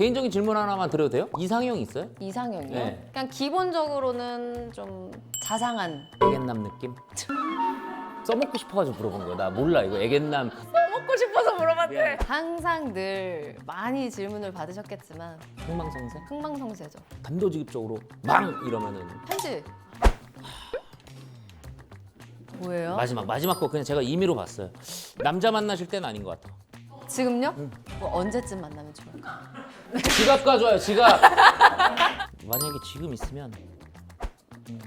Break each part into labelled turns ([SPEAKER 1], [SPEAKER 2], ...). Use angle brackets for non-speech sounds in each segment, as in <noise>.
[SPEAKER 1] 개인적인 질문 하나만 드려도 돼요? 이상형 있어요?
[SPEAKER 2] 이상형이요?
[SPEAKER 1] 네.
[SPEAKER 2] 그냥 기본적으로는 좀 자상한
[SPEAKER 1] 애견남 느낌? <laughs> 써먹고 싶어가지고 물어본 거야. 나 몰라 이거 애견남.
[SPEAKER 2] 먹고 싶어서 물어봤대. 항상 늘 많이 질문을 받으셨겠지만
[SPEAKER 1] 흥망성쇠?
[SPEAKER 2] 흥망성쇠죠.
[SPEAKER 1] 단도직입적으로 망 이러면은
[SPEAKER 2] 편지. 뭐예요?
[SPEAKER 1] 마지막 마지막 거 그냥 제가 임의로 봤어요. 남자 만나실 때는 아닌 것 같아.
[SPEAKER 2] 지금요? 뭐 언제쯤 만나면 좋을까?
[SPEAKER 1] 지갑 가져와요. 지갑. <laughs> 만약에 지금 있으면 음.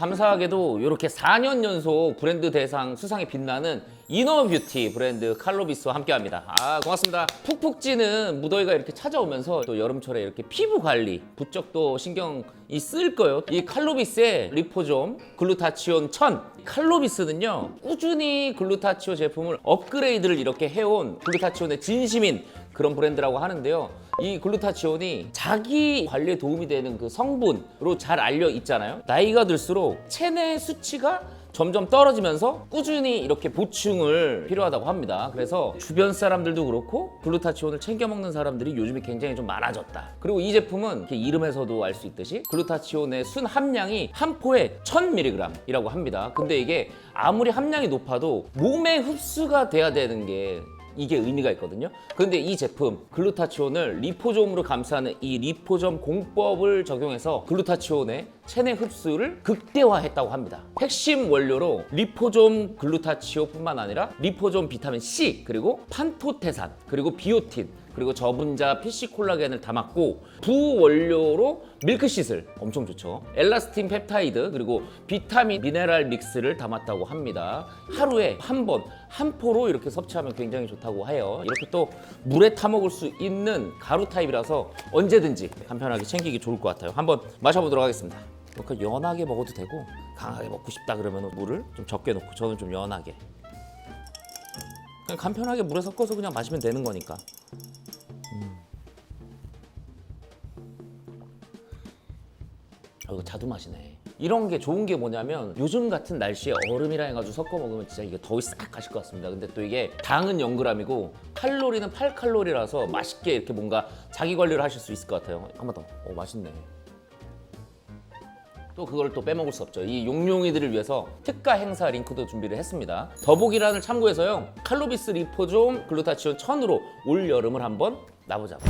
[SPEAKER 1] 감사하게도 이렇게 4년 연속 브랜드 대상 수상에 빛나는 이너뷰티 브랜드 칼로비스와 함께합니다. 아 고맙습니다. 푹푹 찌는 무더위가 이렇게 찾아오면서 또 여름철에 이렇게 피부 관리 부쩍 또 신경이 쓸 거예요. 이 칼로비스의 리포좀 글루타치온 1000 칼로비스는요 꾸준히 글루타치오 제품을 업그레이드를 이렇게 해온 글루타치온의 진심인 그런 브랜드라고 하는데요. 이 글루타치온이 자기 관리에 도움이 되는 그 성분으로 잘 알려 있잖아요. 나이가 들수록 체내 수치가 점점 떨어지면서 꾸준히 이렇게 보충을 필요하다고 합니다. 그래서 주변 사람들도 그렇고 글루타치온을 챙겨 먹는 사람들이 요즘에 굉장히 좀 많아졌다. 그리고 이 제품은 이름에서도 알 수 있듯이 글루타치온의 순 함량이 한 포에 1000mg이라고 합니다. 근데 이게 아무리 함량이 높아도 몸에 흡수가 돼야 되는 게 이게 의미가 있거든요. 근데 이 제품 글루타치온을 리포점으로 감싸는 이 리포점 공법을 적용해서 글루타치온의 체내 흡수를 극대화했다고 합니다. 핵심 원료로 리포점 글루타치오뿐만 아니라 리포점 비타민 C 그리고 판토테산 그리고 비오틴 그리고 저분자 PC 콜라겐을 담았고 부원료로 밀크시슬 엄청 좋죠. 엘라스틴 펩타이드 그리고 비타민 미네랄 믹스를 담았다고 합니다. 하루에 한 번 한 포로 이렇게 섭취하면 굉장히 좋다고 해요. 이렇게 또 물에 타 먹을 수 있는 가루 타입이라서 언제든지 간편하게 챙기기 좋을 것 같아요. 한번 마셔보도록 하겠습니다. 그러니까 연하게 먹어도 되고 강하게 먹고 싶다 그러면 물을 좀 적게 넣고 저는 좀 연하게 그냥 간편하게 물에 섞어서 그냥 마시면 되는 거니까 어, 이거 자두 맛이네. 이런 게 좋은 게 뭐냐면 요즘 같은 날씨에 얼음이랑 해가지고 섞어 먹으면 진짜 이게 더위 싹 가실 것 같습니다. 근데 또 이게 당은 0g이고 칼로리는 8칼로리라서 맛있게 이렇게 뭔가 자기 관리를 하실 수 있을 것 같아요. 한 번 더. 오 맛있네. 또 그걸 또 빼먹을 수 없죠. 이 용용이들을 위해서 특가 행사 링크도 준비를 했습니다. 더보기란을 참고해서요. 칼로비스 리포좀 글루타치온 1000으로 올 여름을 한번 나보자고.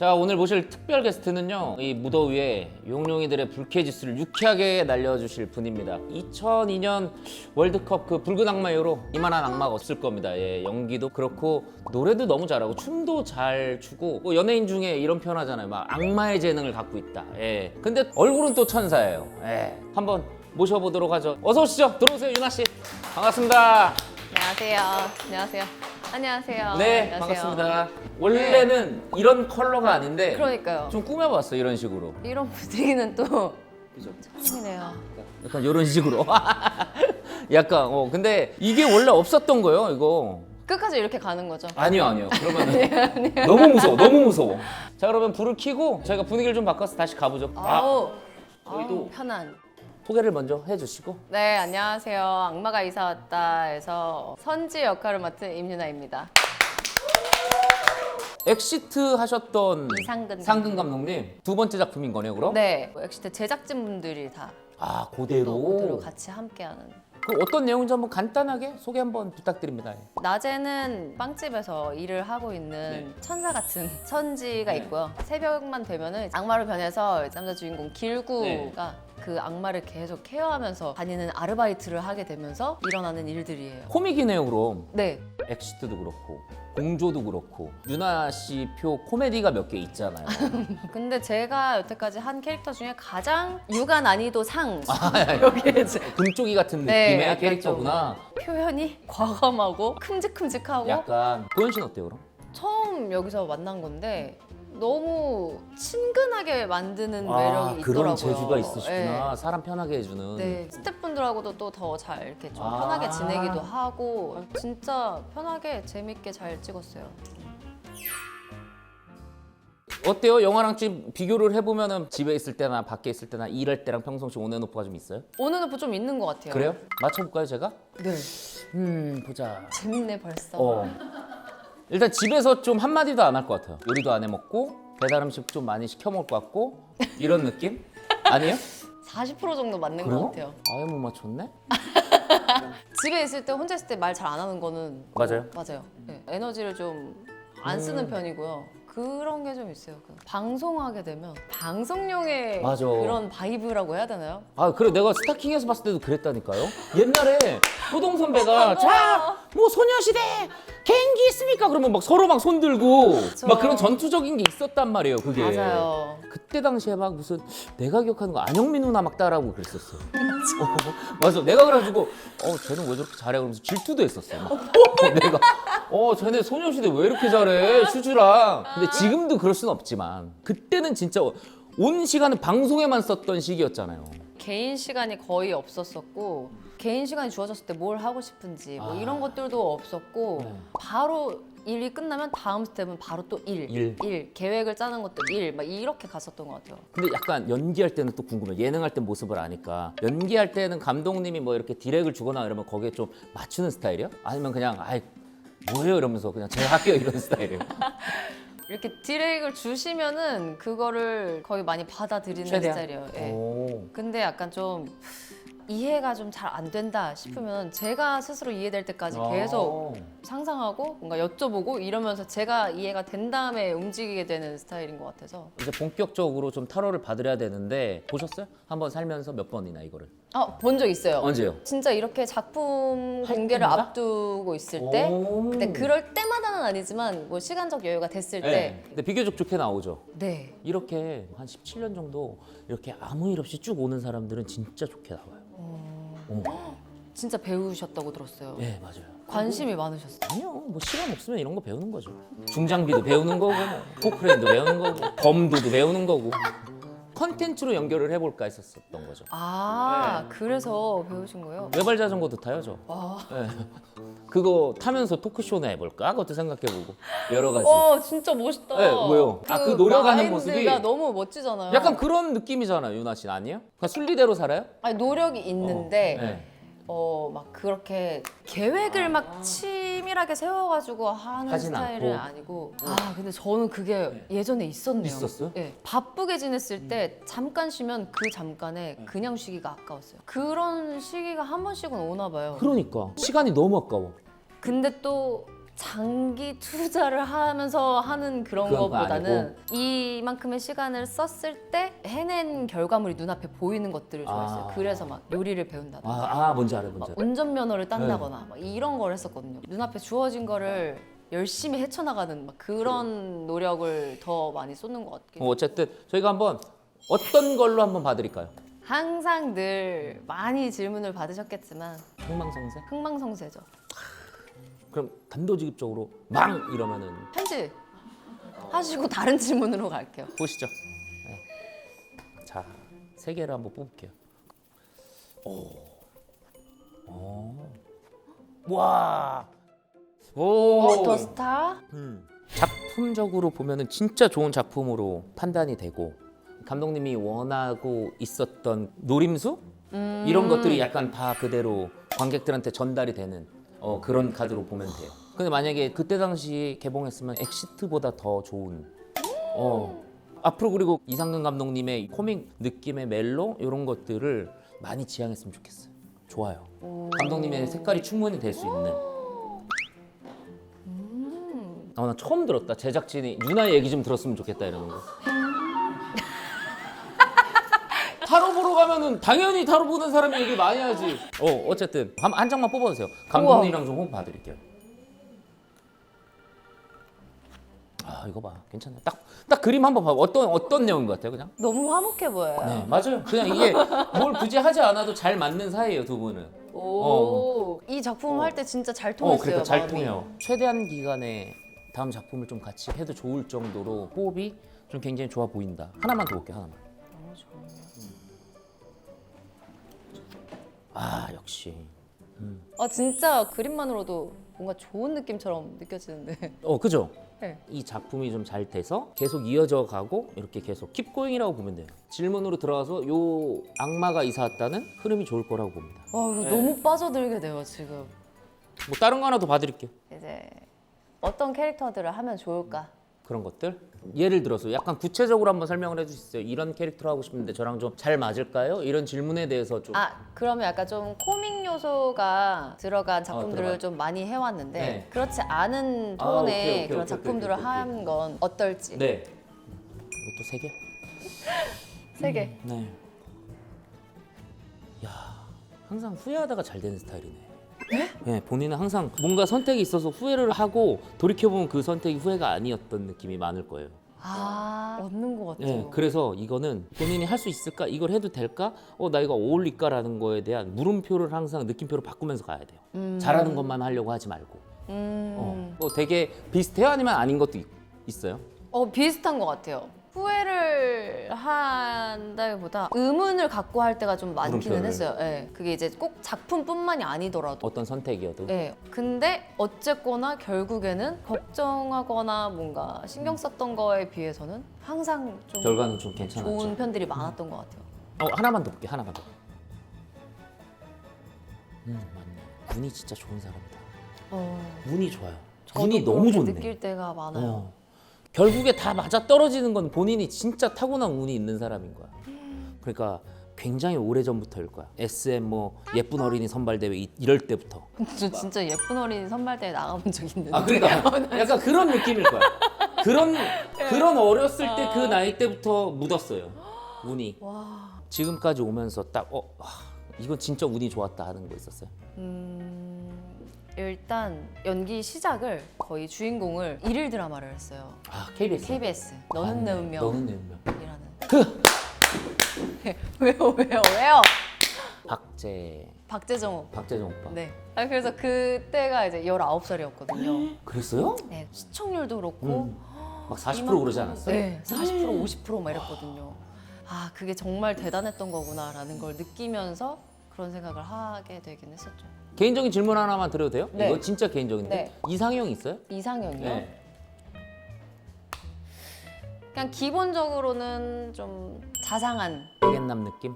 [SPEAKER 1] 자 오늘 모실 특별 게스트는요 이 무더위에 용용이들의 불쾌지수를 유쾌하게 날려주실 분입니다 2002년 월드컵 그 붉은 악마 이후로 이만한 악마가 없을 겁니다 예, 연기도 그렇고 노래도 너무 잘하고 춤도 잘 추고 뭐 연예인 중에 이런 표현 하잖아요 막 악마의 재능을 갖고 있다 예. 근데 얼굴은 또 천사예요 예. 한번 모셔보도록 하죠 어서 오시죠 들어오세요 유나 씨 반갑습니다
[SPEAKER 2] 안녕하세요. 안녕하세요. 안녕하세요.
[SPEAKER 1] 네
[SPEAKER 2] 안녕하세요.
[SPEAKER 1] 반갑습니다 원래는 이런 컬러가 아닌데
[SPEAKER 2] 그러니까요.
[SPEAKER 1] 좀 꾸며봤어 이런 식으로
[SPEAKER 2] 이런 분위기는 또
[SPEAKER 1] 그죠?
[SPEAKER 2] 처음이네요.
[SPEAKER 1] 약간 이런 식으로 <laughs> 약간 어 근데 이게 원래 없었던 거예요 이거
[SPEAKER 2] 끝까지 이렇게 가는 거죠.
[SPEAKER 1] 아니요 아니요 그러면 <laughs> 너무 무서워 너무 무서워 자 그러면 불을 켜고 저희가 분위기를 좀 바꿔서 다시 가보죠 아
[SPEAKER 2] 아우,
[SPEAKER 1] 저희도-
[SPEAKER 2] 아우, 편안.
[SPEAKER 1] 소개를 먼저 해주시고
[SPEAKER 2] 네, 안녕하세요. 악마가 이사 왔다에서 선지 역할을 맡은 임윤아입니다.
[SPEAKER 1] 엑시트 하셨던
[SPEAKER 2] 이상근
[SPEAKER 1] 상근 감독님 두 번째 작품인 거네요 그럼?
[SPEAKER 2] 네, 엑시트 제작진분들이 다아또
[SPEAKER 1] 그대로
[SPEAKER 2] 그대로 같이 함께하는.
[SPEAKER 1] 그 어떤 내용인지 한번 간단하게 소개 한번 부탁드립니다
[SPEAKER 2] 낮에는 빵집에서 일을 하고 있는 천사 같은 <laughs> 선지가
[SPEAKER 1] 네.
[SPEAKER 2] 있고요. 새벽만 되면은 악마로 변해서 남자 주인공 길구가 그 악마를 계속 케어하면서 다니는 아르바이트를 하게 되면서 일어나는 일들이에요.
[SPEAKER 1] 코믹이네요 그럼
[SPEAKER 2] 네,
[SPEAKER 1] 엑시트도 그렇고 공조도 그렇고 유나 씨 표 코미디가 몇 개 있잖아요 <laughs>
[SPEAKER 2] 근데 제가 여태까지 한 캐릭터 중에 가장 육아 난이도 상
[SPEAKER 1] 아,
[SPEAKER 2] 여기에 이제
[SPEAKER 1] 금쪽이 같은
[SPEAKER 2] 네,
[SPEAKER 1] 느낌의
[SPEAKER 2] 약간
[SPEAKER 1] 캐릭터구나.
[SPEAKER 2] 표현이 <laughs> 과감하고 큼직큼직하고
[SPEAKER 1] 약간 도현 씨는 어때요 그럼?
[SPEAKER 2] 처음 여기서 만난 건데 너무 친근하게 만드는 매력이
[SPEAKER 1] 아,
[SPEAKER 2] 있더라고요.
[SPEAKER 1] 그런 재주가 있으시구나. 사람 편하게 해주는.
[SPEAKER 2] 네. 네, 스태프분들하고도 또 더 잘 이렇게 좀
[SPEAKER 1] 아.
[SPEAKER 2] 편하게 지내기도 하고 진짜 편하게 재밌게 잘 찍었어요.
[SPEAKER 1] 어때요? 영화랑 좀 비교를 해보면은 집에 있을 때나 밖에 있을 때나 일할 때랑 평상시 온앤 오프가 좀 있어요?
[SPEAKER 2] 오늘 오프 좀 있는 것 같아요.
[SPEAKER 1] 그래요? 맞춰볼까요 제가?
[SPEAKER 2] 네.
[SPEAKER 1] 음 보자
[SPEAKER 2] 재밌네 벌써.
[SPEAKER 1] 어. 일단 집에서 좀 한마디도 안 할 것 같아요 요리도 안 해 먹고 배달 음식 좀 많이 시켜 먹을 것 같고 이런 느낌? <laughs> 아니에요?
[SPEAKER 2] 40% 정도 맞는
[SPEAKER 1] 그래요?
[SPEAKER 2] 것 같아요.
[SPEAKER 1] 아예 못 맞췄네? <laughs>
[SPEAKER 2] 집에 있을 때 혼자 있을 때 말 잘 안 하는 거는
[SPEAKER 1] 맞아요?
[SPEAKER 2] 맞아요. 네. 에너지를 좀 안 쓰는
[SPEAKER 1] 음.
[SPEAKER 2] 편이고요. 그런 게 좀 있어요. 그 방송하게 되면 방송용의
[SPEAKER 1] 맞아.
[SPEAKER 2] 그런 바이브라고 해야 되나요?
[SPEAKER 1] 아 그래 내가 스타킹에서 봤을 때도 그랬다니까요 옛날에 <laughs> 호동 선배가 자 뭐 소녀시대 개인기 있습니까? 그러면 막 서로 막 손들고 막 그런 전투적인 게 있었단 말이에요 그게.
[SPEAKER 2] 맞아요.
[SPEAKER 1] 그때 당시에 막 무슨 내가 기억하는 거 안영민 누나 막 따라하고 그랬었어 어, <laughs> 맞아. 내가 그래가지고 어 쟤는 왜 저렇게 잘해? 그러면서 질투도 했었어 막. 어, 내가 어 쟤네 소녀시대 왜 이렇게 잘해? 슈즈랑. 근데 지금도 그럴 수는 없지만 그때는 진짜 온 시간은 방송에만 썼던 시기였잖아요.
[SPEAKER 2] 개인 시간이 거의 없었었고 개인 시간이 주어졌을 때 뭘 하고 싶은지 뭐
[SPEAKER 1] 아.
[SPEAKER 2] 이런 것들도 없었고
[SPEAKER 1] 네.
[SPEAKER 2] 바로 일이 끝나면 다음 스텝은 바로 또 일,
[SPEAKER 1] 일.
[SPEAKER 2] 계획을 짜는 것도 일, 막 이렇게 갔었던 것 같아요.
[SPEAKER 1] 근데 약간 연기할 때는 또 궁금해. 예능할 때 모습을 아니까. 연기할 때는 감독님이 뭐 이렇게 디렉을 주거나 이러면 거기에 좀 맞추는 스타일이야? 아니면 그냥 아이 뭐예요 이러면서 그냥 제가 할게요 이런 <laughs> 스타일이에요.
[SPEAKER 2] 이렇게 디렉을 주시면은 그거를 거의 많이 받아들이는
[SPEAKER 1] 최대한.
[SPEAKER 2] 스타일이에요. 예.
[SPEAKER 1] 오.
[SPEAKER 2] 근데 약간 좀 이해가 좀 잘 안 된다 싶으면 제가 스스로 이해될 때까지 계속
[SPEAKER 1] 아.
[SPEAKER 2] 상상하고 뭔가 여쭤보고 이러면서 제가 이해가 된 다음에 움직이게 되는 스타일인 것 같아서
[SPEAKER 1] 이제 본격적으로 좀 타로를 받으려야 되는데 보셨어요? 한번 살면서 몇 번이나 이거를?
[SPEAKER 2] 아, 본 적 있어요.
[SPEAKER 1] 언제요?
[SPEAKER 2] 진짜 이렇게 작품
[SPEAKER 1] 할
[SPEAKER 2] 공개를
[SPEAKER 1] 때마다?
[SPEAKER 2] 앞두고 있을 때
[SPEAKER 1] 오.
[SPEAKER 2] 근데 그럴 때마다는 아니지만 뭐 시간적 여유가 됐을
[SPEAKER 1] 네. 근데 비교적 좋게 나오죠.
[SPEAKER 2] 때 네.
[SPEAKER 1] 이렇게 한 17년 정도 이렇게 아무 일 없이 쭉 오는 사람들은 진짜 좋게 나와요. 어. <gasps>
[SPEAKER 2] 진짜 배우셨다고 들었어요.
[SPEAKER 1] 예, 맞아요.
[SPEAKER 2] 관심이 많으셨어요.
[SPEAKER 1] 아니요, 뭐 시간 없으면 이런 거 배우는 거죠. 중장비도 배우는 거고, 뭐 포크레인도 배우는 거고, 검도도 배우는 거고. 컨텐츠로 연결을 해볼까 했었던 거죠.
[SPEAKER 2] 아,
[SPEAKER 1] 네.
[SPEAKER 2] 그래서 배우신 거예요?
[SPEAKER 1] 외발 자전거도 타요, 저.
[SPEAKER 2] 와.
[SPEAKER 1] 예. 그거 타면서 토크쇼나 해볼까? 그것도 생각해보고 여러 가지.
[SPEAKER 2] 어, 진짜 멋있다.
[SPEAKER 1] 네, 뭐요? 아, 그 노력하는 모습이-
[SPEAKER 2] 마인드가 너무 멋지잖아요.
[SPEAKER 1] 약간 그런 느낌이잖아요, 유나 씨 아니에요? 그냥 순리대로 살아요?
[SPEAKER 2] 아니 노력이 있는데
[SPEAKER 1] 네.
[SPEAKER 2] 어 막 그렇게 계획을 막 치 밀하게 세워가지고 하는
[SPEAKER 1] 하진
[SPEAKER 2] 스타일은
[SPEAKER 1] 않고.
[SPEAKER 2] 아니고 아 근데 저는 그게 예전에 있었네요.
[SPEAKER 1] 있었어요?
[SPEAKER 2] 예 바쁘게 지냈을 때 잠깐 쉬면 그 잠깐에 그냥 쉬기가 아까웠어요. 그런 시기가 한 번씩은 오나 봐요.
[SPEAKER 1] 그러니까 시간이 너무 아까워.
[SPEAKER 2] 근데 또 장기 투자를 하면서 하는 그런
[SPEAKER 1] 거
[SPEAKER 2] 것보다는 이만큼의 시간을 썼을 때 해낸 결과물이 눈앞에 보이는 것들을 좋아했어요.
[SPEAKER 1] 아.
[SPEAKER 2] 그래서 막 요리를 배운다든가
[SPEAKER 1] 아, 아 뭔지 알아요, 뭔지
[SPEAKER 2] 막
[SPEAKER 1] 알아요.
[SPEAKER 2] 운전면허를
[SPEAKER 1] 네.
[SPEAKER 2] 딴다거나 막 이런 걸 했었거든요. 눈앞에 주어진 거를 열심히 헤쳐나가는 막 그런 노력을 더 많이 쏟는 것 같긴
[SPEAKER 1] 어,
[SPEAKER 2] 해요.
[SPEAKER 1] 어 쨌든 저희가 한번 어떤 걸로 한번 봐드릴까요?
[SPEAKER 2] 항상 늘 많이 질문을 받으셨겠지만
[SPEAKER 1] 흥망성쇠?
[SPEAKER 2] 흥망성쇠죠.
[SPEAKER 1] 단도직입적으로 망 이러면은
[SPEAKER 2] 편지 하시고 다른 질문으로 갈게요.
[SPEAKER 1] 보시죠. 네. 자, 세 개를 한번 뽑을게요. 오, 오, 와, 오.
[SPEAKER 2] 어, 더 스타?
[SPEAKER 1] 음. 작품적으로 보면은 진짜 좋은 작품으로 판단이 되고 감독님이 원하고 있었던 노림수
[SPEAKER 2] 음.
[SPEAKER 1] 이런 것들이 약간 다 그대로 관객들한테 전달이 되는 어, 그런 카드로 보면 돼요. 근데 만약에 그때 당시 개봉했으면 엑시트보다 더 좋은 어. 앞으로 그리고 이상근 감독님의 코믹 느낌의 멜로 이런 것들을 많이 지향했으면 좋겠어요. 좋아요. 감독님의 색깔이 충분히 될 수 있는. 아, 나 처음 들었다. 제작진이 유나 얘기 좀 들었으면 좋겠다 이러는 거. 가면은 당연히 타로 보는 사람이 얘기 많이 하지. 어, 어쨌든 한, 한 장만 뽑아주세요. 감독님이랑 좀 호흡 봐드릴게요. 아 이거 봐, 괜찮네. 딱, 딱 그림 한번 봐. 어떤 어떤 내용인 것 같아요, 그냥?
[SPEAKER 2] 너무 화목해 보여요.
[SPEAKER 1] 네, 맞아요. 그냥 이게 뭘 굳이 하지 않아도 잘 맞는 사이예요, 두 분은.
[SPEAKER 2] 오, 이 작품 할 때 진짜 잘
[SPEAKER 1] 어,
[SPEAKER 2] 통했어요.
[SPEAKER 1] 그러니까 잘
[SPEAKER 2] 마음이.
[SPEAKER 1] 통해요. 최대한 기간에 다음 작품을 좀 같이 해도 좋을 정도로 호흡이 좀 굉장히 좋아 보인다. 하나만 더 볼게요, 하나만. 아, 역시.
[SPEAKER 2] 아 진짜 그림만으로도 뭔가 좋은 느낌처럼 느껴지는데. <laughs>
[SPEAKER 1] 어, 그죠?
[SPEAKER 2] 네.
[SPEAKER 1] 이 작품이 좀 잘 돼서 계속 이어져 가고 이렇게 계속 킵고잉이라고 보면 돼요. 질문으로 들어가서 요 악마가 이사 왔다는 흐름이 좋을 거라고 봅니다.
[SPEAKER 2] 와 이거
[SPEAKER 1] 네.
[SPEAKER 2] 너무 빠져들게 돼요 지금.
[SPEAKER 1] 뭐 다른 거 하나 더 봐드릴게요.
[SPEAKER 2] 이제 어떤 캐릭터들을 하면 좋을까?
[SPEAKER 1] 그런 것들 예를 들어서 약간 구체적으로 한번 설명을 있어요. 이런 캐릭터를 하고 싶은데 저랑 좀 잘 맞을까요? 이런 질문에 대해서 좀
[SPEAKER 2] 아 그러면 약간 좀 코믹 요소가 들어간 작품들을
[SPEAKER 1] 들어가.
[SPEAKER 2] 좀 많이 해왔는데
[SPEAKER 1] 네.
[SPEAKER 2] 그렇지 않은
[SPEAKER 1] 아,
[SPEAKER 2] 톤의
[SPEAKER 1] 오케이, 오케이,
[SPEAKER 2] 그런
[SPEAKER 1] 오케이,
[SPEAKER 2] 작품들을
[SPEAKER 1] 오케이, 오케이,
[SPEAKER 2] 한 건 어떨지
[SPEAKER 1] 네. 이것도 세 개? <laughs>
[SPEAKER 2] 세 개.
[SPEAKER 1] 네. 야, 항상 후회하다가 잘 되는 스타일이네. 네? 본인은 항상 뭔가 선택이 있어서 후회를 하고 돌이켜보면 그 선택이 후회가 아니었던 느낌이 많을 거예요.
[SPEAKER 2] 아 얻는 것 같죠.
[SPEAKER 1] 네, 그래서 이거는 본인이 할 수 있을까? 이걸 해도 될까? 어, 나 이거 어울릴까라는 거에 대한 물음표를 항상 느낌표로 바꾸면서 가야 돼요.
[SPEAKER 2] 음.
[SPEAKER 1] 잘하는 것만 하려고 하지 말고.
[SPEAKER 2] 음.
[SPEAKER 1] 어. 어, 되게 비슷해요? 아니면 아닌 것도 있, 있어요?
[SPEAKER 2] 어 비슷한 것 같아요. 후회를 한다기보다 의문을 갖고 할 때가 좀 많기는
[SPEAKER 1] 물음표를.
[SPEAKER 2] 했어요. 예. 그게 이제 꼭 작품뿐만이 아니더라도.
[SPEAKER 1] 어떤 선택이어도.
[SPEAKER 2] 예. 근데 어쨌거나 결국에는 걱정하거나 뭔가 신경 썼던 거에 비해서는 항상 좀
[SPEAKER 1] 결과는 좀 괜찮았죠.
[SPEAKER 2] 좋은 편들이 많았던 것 같아요.
[SPEAKER 1] 어 하나만 더 볼게 하나만 더. 음 맞네. 운이 진짜 좋은 사람이다.
[SPEAKER 2] 어,
[SPEAKER 1] 운이 좋아요.
[SPEAKER 2] 저도
[SPEAKER 1] 운이 너무
[SPEAKER 2] 그렇게
[SPEAKER 1] 좋네.
[SPEAKER 2] 느낄 때가 많아요.
[SPEAKER 1] 어. 결국에 다 맞아 떨어지는 건 본인이 진짜 타고난 운이 있는 사람인 거야. 그러니까 굉장히 오래 전부터일 거야. SM 뭐 예쁜 어린이 선발 대회 이- 이럴 때부터.
[SPEAKER 2] 저 진짜 예쁜 어린이 선발대회 나가본 적 있는데.
[SPEAKER 1] 아 그러니까 약간 그런 느낌일 거야. 그런 그런 어렸을 때 그 나이 때부터 묻었어요. 운이.
[SPEAKER 2] 와.
[SPEAKER 1] 지금까지 오면서 딱 어. 와, 이건 진짜 운이 좋았다 하는 거 있었어요.
[SPEAKER 2] 음, 일단 연기 시작을 거의 주인공을 일일 드라마를 했어요.
[SPEAKER 1] 아 KBS.
[SPEAKER 2] KBS 너는 내
[SPEAKER 1] 맞네.
[SPEAKER 2] 운명이라는.
[SPEAKER 1] 너는 내 운명. <laughs>
[SPEAKER 2] 왜요 왜요 왜요?
[SPEAKER 1] 박재
[SPEAKER 2] 박재정
[SPEAKER 1] 박재정 오빠.
[SPEAKER 2] 네. 아 그래서 그때가 이제 19살이었거든요.
[SPEAKER 1] 그랬어요?
[SPEAKER 2] 네, 시청률도 그렇고
[SPEAKER 1] 음. 막 40% 오르지 않았어요?
[SPEAKER 2] 네, 40% 50%막 이랬거든요. 아, 그게 정말 대단했던 거구나라는 걸 느끼면서 그런 생각을 하게 되긴 했었죠.
[SPEAKER 1] 개인적인 질문 하나만 드려도 돼요?
[SPEAKER 2] 네.
[SPEAKER 1] 이거 진짜 개인적인데
[SPEAKER 2] 네.
[SPEAKER 1] 이상형 있어요?
[SPEAKER 2] 이상형이요?
[SPEAKER 1] 네.
[SPEAKER 2] 그냥 기본적으로는 좀 자상한
[SPEAKER 1] 애견남 느낌?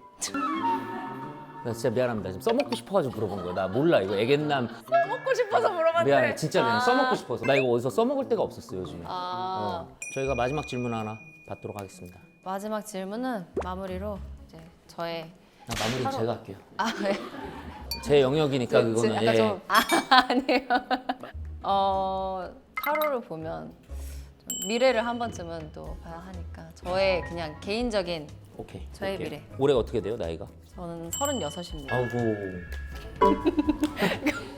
[SPEAKER 1] 나 진짜 미안합니다. 지금 써먹고 싶어가지고 물어본 거야. 나 몰라 이거 애견남
[SPEAKER 2] 먹고 싶어서 물어봤는데
[SPEAKER 1] 미안해. 진짜 미안해.
[SPEAKER 2] 아.
[SPEAKER 1] 써먹고 싶어서. 나 이거 어디서 써먹을 데가 없었어 요즘에.
[SPEAKER 2] 아,
[SPEAKER 1] 어. 저희가 마지막 질문 하나 받도록 하겠습니다.
[SPEAKER 2] 마지막 질문은 마무리로 이제 저의
[SPEAKER 1] 나 마무리
[SPEAKER 2] 바로-
[SPEAKER 1] 제가 할게요.
[SPEAKER 2] 아, 네.
[SPEAKER 1] 제 영역이니까
[SPEAKER 2] 지-
[SPEAKER 1] 그거는
[SPEAKER 2] 약간
[SPEAKER 1] 예.
[SPEAKER 2] 좀 아, <laughs> 아니에요. <laughs> 어, 타로를 보면 좀 미래를 한 번쯤은 또 봐야 하니까 저의 그냥 개인적인
[SPEAKER 1] 오케이.
[SPEAKER 2] 저의
[SPEAKER 1] 오케이.
[SPEAKER 2] 미래.
[SPEAKER 1] 올해가 어떻게 돼요 나이가?
[SPEAKER 2] 저는 36입니다.
[SPEAKER 1] 아이고.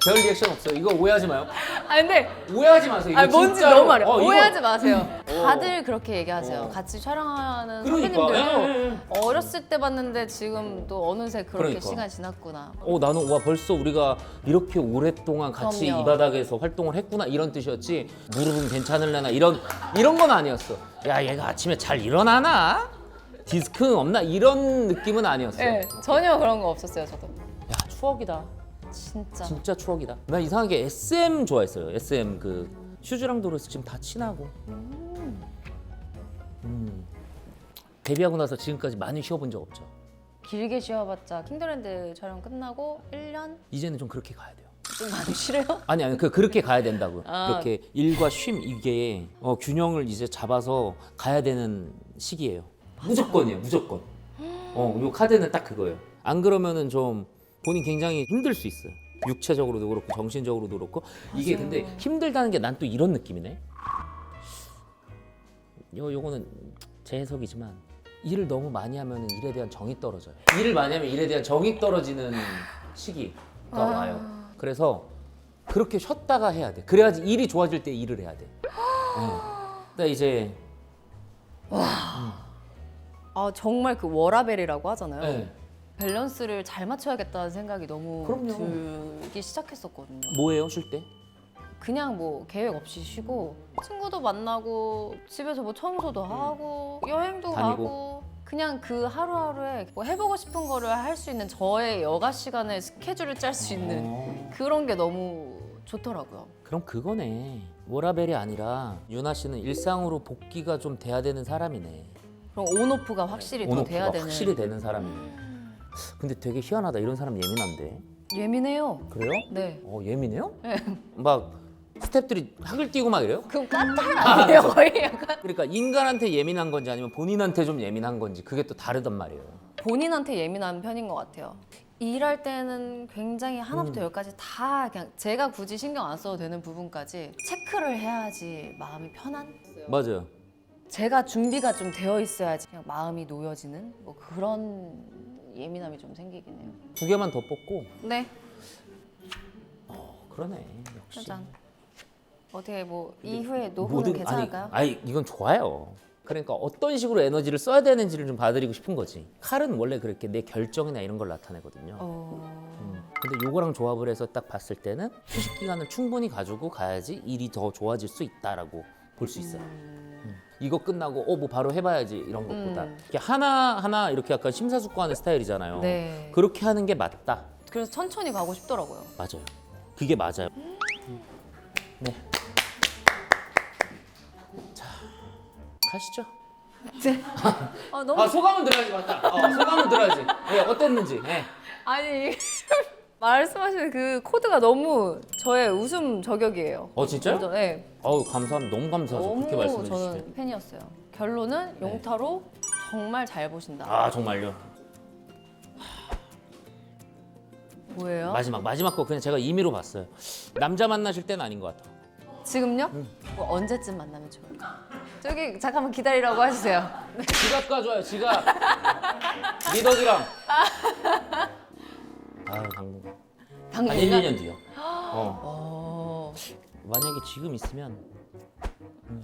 [SPEAKER 1] 별 리액션 없어요. 이거 오해하지 마요.
[SPEAKER 2] 아 근데
[SPEAKER 1] 오해하지 마세요. 이거
[SPEAKER 2] 아 뭔지
[SPEAKER 1] 진짜로-
[SPEAKER 2] 너무 말해요.
[SPEAKER 1] 어, 이거-
[SPEAKER 2] 오해하지 마세요.
[SPEAKER 1] 어.
[SPEAKER 2] 다들 그렇게 얘기하세요.
[SPEAKER 1] 어.
[SPEAKER 2] 같이 촬영하는
[SPEAKER 1] 그러니까.
[SPEAKER 2] 선배님들도
[SPEAKER 1] 예, 예, 예.
[SPEAKER 2] 어렸을 때 봤는데 지금 또 어느새 그렇게
[SPEAKER 1] 그러니까.
[SPEAKER 2] 시간 지났구나.
[SPEAKER 1] 어 나는 와 벌써 우리가 이렇게 오랫동안 같이
[SPEAKER 2] 그럼요.
[SPEAKER 1] 이 바닥에서 활동을 했구나 이런 뜻이었지 무릎은 괜찮을래나 이런 이런 건 아니었어. 야 얘가 아침에 잘 일어나나? 디스크는 없나? 이런 느낌은 아니었어.
[SPEAKER 2] 네, 전혀 그런 거 없었어요, 저도.
[SPEAKER 1] 야 추억이다.
[SPEAKER 2] 진짜.
[SPEAKER 1] 진짜 추억이다. 나 이상하게 SM 좋아했어요. SM 그 슈즈랑 도르스 지금 다 친하고. 음. 데뷔하고 나서 지금까지 많이 쉬어본 적 없죠.
[SPEAKER 2] 길게 쉬어봤자 킹더랜드 촬영 끝나고 1년
[SPEAKER 1] 이제는 좀 그렇게 가야 돼요.
[SPEAKER 2] 좀 많이 쉬래요?
[SPEAKER 1] 아니 아니 그 그렇게 가야 된다고 요.
[SPEAKER 2] 아.
[SPEAKER 1] 이렇게 일과 쉼 이게 어, 균형을 이제 잡아서 가야 되는 시기예요. 무조건이에요, 무조건. 어, 요 카드는 딱 그거예요. 안 그러면은 좀 본인 굉장히 힘들 수 있어요. 육체적으로도 그렇고 정신적으로도 그렇고 이게 근데 힘들다는 게 난 또 이런 느낌이네. 요 요거는 제 해석이지만 일을 너무 많이 하면은 일에 대한 정이 떨어져요. 일을 많이 하면 일에 대한 정이 떨어지는 시기가
[SPEAKER 2] 아.
[SPEAKER 1] 와요. 그래서 그렇게 쉬었다가 해야 돼. 그래야지 일이 좋아질 때 일을 해야 돼. 네. 근데 이제
[SPEAKER 2] 아 정말 그 워라벨이라고 하잖아요.
[SPEAKER 1] 네.
[SPEAKER 2] 밸런스를 잘 맞춰야겠다는 생각이 너무
[SPEAKER 1] 그럼요.
[SPEAKER 2] 들기 시작했었거든요.
[SPEAKER 1] 뭐예요 쉴 때?
[SPEAKER 2] 그냥 뭐 계획 없이 쉬고 친구도 만나고 집에서 뭐 청소도 하고 여행도
[SPEAKER 1] 다니고.
[SPEAKER 2] 가고 그냥 그 하루하루에 뭐 해보고 싶은 거를 할 수 있는 저의 여가 시간에 스케줄을 짤 수 있는
[SPEAKER 1] 어.
[SPEAKER 2] 그런 게 너무 좋더라고요.
[SPEAKER 1] 그럼 그거네. 워라벨이 아니라 유나 씨는 일상으로 복귀가 좀 돼야 되는 사람이네.
[SPEAKER 2] 그럼 온오프가 확실히 더 돼야 되는.
[SPEAKER 1] 확실히 되는 사람이네. 근데 되게 희한하다. 이런 사람 예민한데.
[SPEAKER 2] 예민해요.
[SPEAKER 1] 그래요?
[SPEAKER 2] 네.
[SPEAKER 1] 어 예민해요?
[SPEAKER 2] 네. <laughs>
[SPEAKER 1] 막 스탭들이 학을 띄고 막 이래요?
[SPEAKER 2] 그럼 까탈 아니에요 거의 약간.
[SPEAKER 1] 그러니까 인간한테 예민한 건지 아니면 본인한테 좀 예민한 건지 그게 또 다르단 말이에요.
[SPEAKER 2] 본인한테 예민한 편인 것 같아요. 일할 때는 굉장히 하나부터 열까지 다 그냥 제가 굳이 신경 안 써도 되는 부분까지 체크를 해야지 마음이 편한.
[SPEAKER 1] 맞아요.
[SPEAKER 2] 제가 준비가 좀 되어 있어야지 그냥 마음이 놓여지는 뭐 그런 예민함이 좀 생기긴 해요.
[SPEAKER 1] 두 개만 더 뽑고
[SPEAKER 2] 네,
[SPEAKER 1] 어, 그러네. 역시.
[SPEAKER 2] 짜잔. 어떻게 뭐 이후에 노후는
[SPEAKER 1] 모든-
[SPEAKER 2] 괜찮을까요?
[SPEAKER 1] 아니, 아니 이건 좋아요. 그러니까 어떤 식으로 에너지를 써야 되는지를 좀 봐드리고 싶은 거지. 칼은 원래 그렇게 내 결정이나 이런 걸 나타내거든요.
[SPEAKER 2] 어...
[SPEAKER 1] 음. 근데 요거랑 조합을 해서 딱 봤을 때는 휴식 기간을 충분히 가지고 가야지 일이 더 좋아질 수 있다라고 볼 수 있어요. 음. 이거 끝나고 어 뭐 바로 해봐야지 이런 것보다
[SPEAKER 2] 음.
[SPEAKER 1] 이렇게 하나 하나 이렇게 약간 심사숙고하는 스타일이잖아요.
[SPEAKER 2] 네.
[SPEAKER 1] 그렇게 하는 게 맞다.
[SPEAKER 2] 그래서 천천히 가고 싶더라고요.
[SPEAKER 1] 맞아요. 그게 맞아요. 네. 자, 가시죠. <laughs>
[SPEAKER 2] 아 너무
[SPEAKER 1] 아 소감은 들어야지 맞다. 어, 소감은 들어야지. 예, 어땠는지. 예.
[SPEAKER 2] 아니 <laughs> 말씀하시는 그 코드가 너무 저의 웃음 저격이에요.
[SPEAKER 1] 어 진짜요?
[SPEAKER 2] 완전, 네.
[SPEAKER 1] 어우 감사합니다. 너무 감사하죠. 그렇게
[SPEAKER 2] 너무
[SPEAKER 1] 말씀해 주시면.
[SPEAKER 2] 저는 팬이었어요. 결론은 용타로 정말 잘 보신다.
[SPEAKER 1] 아 정말요.
[SPEAKER 2] 뭐예요?
[SPEAKER 1] 마지막 마지막 거 그냥 제가 임의로 봤어요. 남자 만나실 때는 아닌 것 같아.
[SPEAKER 2] 지금요? 뭐 언제쯤 만나면 좋을까? 저기 잠깐만 기다리라고 해주세요.
[SPEAKER 1] 지갑 가져와요. 지갑. 리더기랑. <laughs> 아유 당분. 한 1,
[SPEAKER 2] 당분간?
[SPEAKER 1] 2년 뒤요. 어.
[SPEAKER 2] 어...
[SPEAKER 1] 만약에 지금 있으면 음,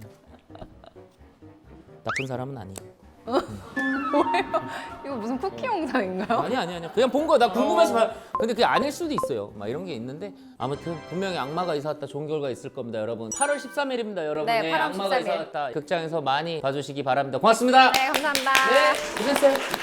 [SPEAKER 1] 나쁜 사람은 아니에요. <laughs>
[SPEAKER 2] 이거 무슨 쿠키 영상인가요?
[SPEAKER 1] 아니 아니 아니 그냥 본 거 나 궁금해서 봐. 근데 그게 아닐 수도 있어요. 막 이런 게 있는데 아무튼 분명히 악마가 이사 왔다 좋은 결과 있을 겁니다, 여러분. 8월 13일입니다, 여러분.
[SPEAKER 2] 네, 8월
[SPEAKER 1] 악마가
[SPEAKER 2] 13일.
[SPEAKER 1] 이사 왔다 극장에서 많이 봐주시기 바랍니다. 고맙습니다.
[SPEAKER 2] 네 감사합니다.
[SPEAKER 1] 네, 고생했어요.